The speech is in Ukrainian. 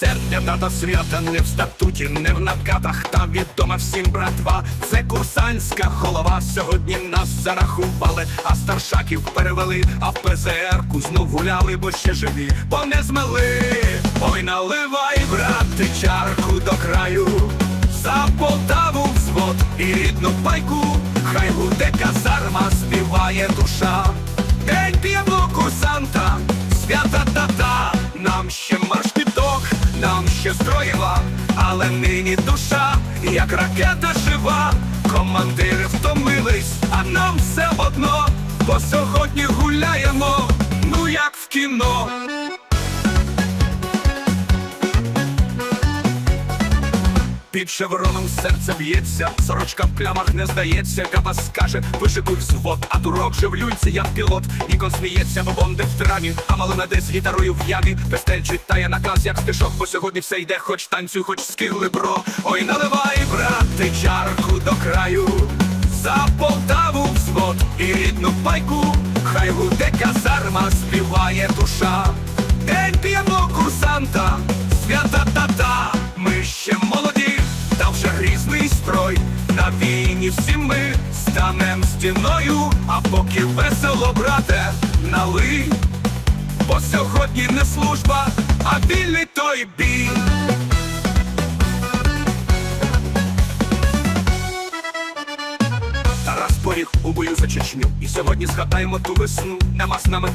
сердня дата свята не в статуті, не в накатах, та відома всім братва. Це курсантська голова. Сьогодні нас зарахували, а старшаків перевели, а в ПЗР-ку знов гуляли, бо ще живі, бо не змели. Ой, наливай, брати, чарку до краю. За Полтаву взвод і рідну пайку, хай буде казарма, співає душа. День п'ємо курсанта, свята тата, нам ще маршпіток, нам ще строєва, але нині душа, як ракета жива. Командири втомились, а нам все одно, бо сьогодні гуляємо, Під шевроном серце б'ється, сорочка в плямах не здається, Капа скаже, вишикуй взвод, а турок люльці, як пілот, Нікон сміється, бо бонди в траві, а малина десь гітарою в ямі, Пестель читає наказ, як стишок, бо сьогодні все йде, хоч танцюй, хоч скили, бро. Ой, наливай, брати, чарку до краю, за Полтаву взвод і рідну пайку, хай гуде казарма, співає душа. Війні всі ми станем стіною, а поки весело, брате, налий. Бо сьогодні не служба, а вільний той бій. Тарас поріг у бою за Чечню. І сьогодні згадаємо ту весну. Нема з нами